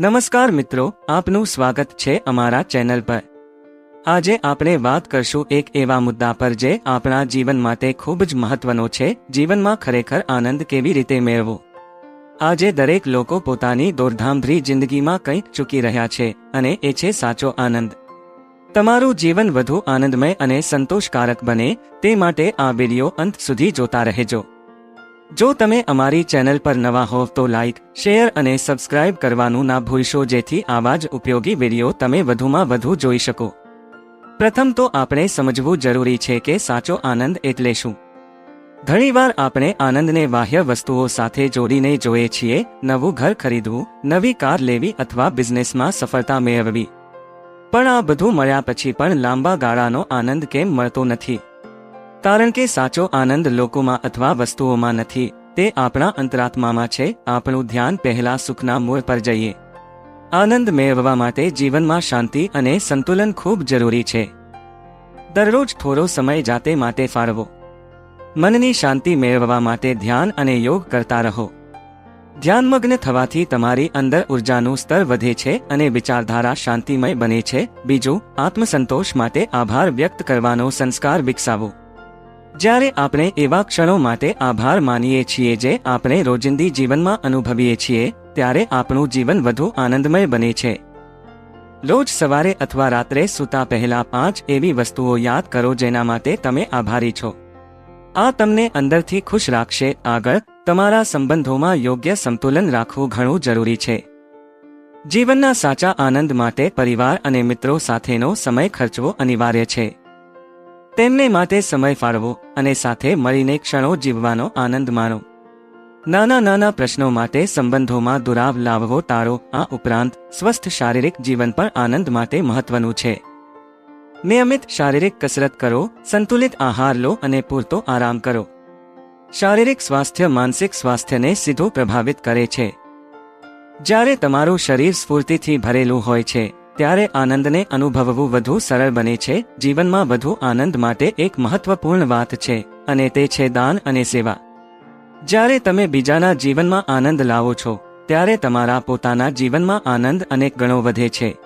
નમસ્કાર મિત્રો, આપનું સ્વાગત છે અમારા ચેનલ પર. આજે આપણે વાત કરશું એક એવા મુદ્દા પર જે આપણા જીવન માટે ખૂબ જ મહત્વનો છે, જીવનમાં ખરેખર આનંદ કેવી રીતે મેળવો? આજે દરેક લોકો પોતાની દોરધામભરી જિંદગીમાં કંઈક ચૂકી રહ્યા છે અને એ છે સાચો આનંદ. તમારું જીવન વધુ આનંદમય અને સંતોષકારક બને, તે માટે આ વીડિયો અંત સુધી જોતા રહેજો. જો તમે અમારી ચેનલ પર નવા હોવ તો લાઇક શેર અને સબસ્ક્રાઇબ કરવાનું ના ભૂલશો જેથી આવા જ ઉપયોગી વીડિયો તમે વધુમાં વધુ જોઈ શકો. પ્રથમ તો આપણે સમજવું જરૂરી છે કે સાચો આનંદ એટલે શું. ઘણીવાર આપણે આનંદને બાહ્ય વસ્તુઓ સાથે જોડીને જોઈએ છીએ, નવું ઘર ખરીદવું, નવી કાર લેવી અથવા બિઝનેસમાં સફળતા મેળવવી. પણ આ બધું મળ્યા પછી પણ લાંબા ગાળાનો આનંદ કેમ મળતો નથી? કારણ કે સાચો આનંદ લોકોમાં અથવા વસ્તુઓમાં નથી, તે આપણા અંતરાત્મામાં છે, આપણું ધ્યાન પહેલા સુખના મૂળ પર જઈએ. આનંદ મેળવવા માટે જીવનમાં શાંતિ અને સંતુલન ખૂબ જરૂરી છે. દરરોજ થોડો સમય જાતે માટે ફાળવો. મનની શાંતિ મેળવવા માટે ધ્યાન અને યોગ કરતા રહો. ધ્યાનમગ્ન થવાથી તમારી અંદર ઉર્જાનું સ્તર વધે છે અને વિચારધારા શાંતિમય બને છે. બીજું, આત્મસંતોષ માટે આભાર વ્યક્ત કરવાનો સંસ્કાર વિકસાવો. જ્યારે આપણે એવા ક્ષણો માટે આભાર માનીએ છીએ જે આપણે રોજિંદી જીવનમાં અનુભવીએ છીએ, ત્યારે આપણું જીવન વધુ આનંદમય બને છે. રોજ સવારે અથવા રાત્રે સૂતા પહેલા પાંચ એવી વસ્તુઓ યાદ કરો જેના માટે તમે આભારી છો. આ તમને અંદરથી ખુશ રાખશે. આગળ, તમારા સંબંધોમાં યોગ્ય સંતુલન રાખવું ઘણું જરૂરી છે. જીવનના સાચા આનંદ માટે પરિવાર અને મિત્રો સાથેનો સમય ખર્ચવો અનિવાર્ય છે. તેમને માટે સમય ફાળવો અને સાથે મળીને ક્ષણો જીવવાનો આનંદ માણો. નાના નાના પ્રશ્નો માટે સંબંધોમાં દુરાવ લાવવો તારો આ ઉપરાંત સ્વસ્થ શારીરિક જીવન પણ આનંદ માટે મહત્વનું છે. નિયમિત શારીરિક કસરત કરો, સંતુલિત આહાર લો અને પૂરતો આરામ કરો. શારીરિક સ્વાસ્થ્ય માનસિક સ્વાસ્થ્યને સીધો પ્રભાવિત કરે છે. જ્યારે તમારું શરીર સ્ફૂર્તિથી ભરેલું હોય છે ત્યારે આનંદને અનુભવવું વધુ સરળ બને છે. જીવનમાં વધુ આનંદ માટે એક મહત્વપૂર્ણ વાત છે, અને તે છે દાન અને સેવા. જ્યારે તમે બીજાના જીવનમાં આનંદ લાવો છો, ત્યારે તમારા પોતાના જીવનમાં આનંદ અનેક ગણો વધે છે.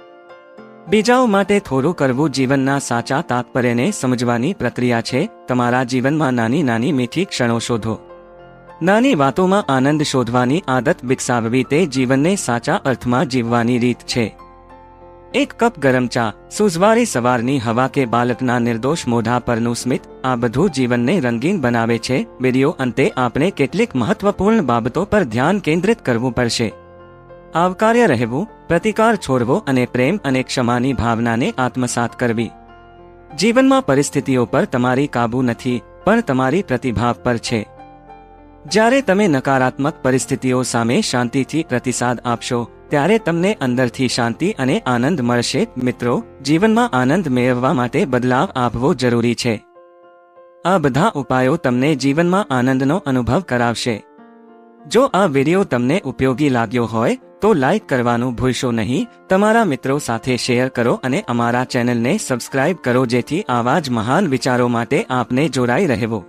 બીજાઓ માટે થોડું કરવું જીવનના સાચા તાત્પર્યને સમજવાની પ્રક્રિયા છે. તમારા જીવનમાં નાની નાની મીઠી ક્ષણો શોધો. નાની વાતોમાં આનંદ શોધવાની આદત વિકસાવવી તે જીવનને સાચા અર્થમાં જીવવાની રીત છે. એક કપ ગરમ ચા સુઝવારી સવારની હવા કે બાલકના નિર્દોષ મોઢા પરનું સ્મિત, આ બધું જીવનને રંગીન બનાવે છે. વીડિયો અંતે આપણે કેટલીક મહત્વપૂર્ણ બાબતો પર ધ્યાન કેન્દ્રિત કરવું પડશે. આવકાર્ય રહેવું, પ્રતિકાર છોડવો અને પ્રેમ અને ક્ષમાની ભાવનાને આત્મસાત કરવી. જીવનમાં પરિસ્થિતિઓ પર તમારી કાબુ નથી, પણ તમારી પ્રતિભાવ પર છે. જ્યારે તમે નકારાત્મક પરિસ્થિતિઓ સામે શાંતિથી પ્રતિસાદ આપશો ત્યારે તમને અંદરથી શાંતિ અને આનંદ મળશે. મિત્રો, જીવનમાં આનંદ મેળવવા માટે બદલાવ આપવો જરૂરી છે. આ બધા ઉપાયો તમને જીવનમાં આનંદનો અનુભવ કરાવશે. જો આ વીડિયો તમને ઉપયોગી લાગ્યો હોય, તો લાઈક કરવાનું ભૂલશો નહીં. તમારા મિત્રો સાથે શેર કરો અને અમારા ચેનલને સબસ્ક્રાઇબ કરો જેથી આવા જ મહાન વિચારો માટે આપને જોડાઈ રહેવો.